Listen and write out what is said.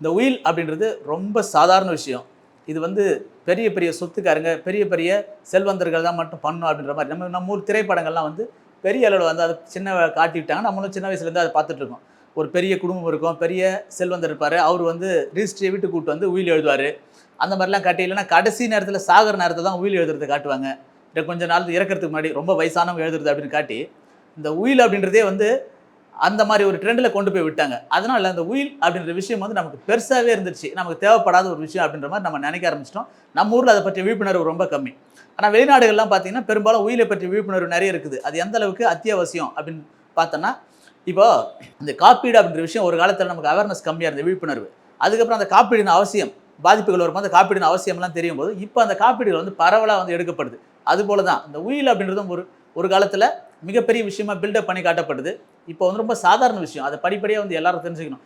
இந்த உயில் அப்படின்றது ரொம்ப சாதாரண விஷயம். இது வந்து பெரிய பெரிய சொத்துக்காரங்க பெரிய பெரிய செல்வந்தர்கள் தான் மட்டும் பண்ணணும் அப்படின்ற மாதிரி. நம்ம நம்ம ஊர் திரைப்படங்கள்லாம் வந்து பெரிய அளவில் வந்து அதை சின்ன காட்டி விட்டாங்க நம்மளும் சின்ன வயசுலேருந்து அதை பார்த்துட்ருக்கோம் ஒரு பெரிய குடும்பம் இருக்கும் பெரிய செல்வந்தர் இருப்பார் அவர் வந்து ரிஜிஸ்ட்ரியை வீட்டு கூப்பிட்டு வந்து உயில் எழுதுவார். அந்த மாதிரிலாம் காட்டி இல்லைன்னா கடைசி நேரத்தில் சாகிற நேரத்தில் தான் உயில் எழுதுறதை காட்டுவாங்க. இல்லை கொஞ்ச நாள் இறக்கிறதுக்கு முன்னாடி ரொம்ப வயசானவங்க எழுதுறது அப்படின்னு காட்டி இந்த உயில் அப்படின்றதே வந்து அந்த மாதிரி ஒரு ட்ரெண்டில் கொண்டு போய் விட்டாங்க. அதனால அந்த உயில் அப்படின்ற விஷயம் வந்து நமக்கு பெருசாகவே இருந்துச்சு நமக்கு தேவைப்படாத ஒரு விஷயம் அப்படின்ற மாதிரி நம்ம நினைக்க ஆரம்பிச்சிட்டோம். நம்ம ஊரில் அதை பற்றிய விழிப்புணர்வு ரொம்ப கம்மி. ஆனால் வெளிநாடுகள்லாம் பார்த்தீங்கன்னா பெரும்பாலும் உயிலை பற்றிய விழிப்புணர்வு நிறைய இருக்குது. அது எந்த அளவுக்கு அத்தியாவசியம் அப்படின்னு பார்த்தோன்னா இப்போ இந்த காப்பீடு அப்படின்ற விஷயம் ஒரு காலத்தில் நமக்கு அவேர்னஸ் கம்மியாக இருந்தது விழிப்புணர்வு. அதுக்கப்புறம் அந்த காப்பீடின் அவசியம் பாதிப்புகள் வரும்போது அந்த காப்பீடின் அவசியம்லாம் தெரியும் போது இப்போ அந்த காப்பீடுகள் வந்து பரவலாக வந்து எடுக்கப்படுது. அதுபோல தான் இந்த உயில் அப்படின்றதும் ஒரு ஒரு காலத்தில் மிகப்பெரிய விஷயமா பில்டப் பண்ணி காட்டப்படுது. இப்போ வந்து ரொம்ப சாதாரண விஷயம். அதை படிப்படியாக வந்து எல்லாரும் தெரிஞ்சுக்கணும்.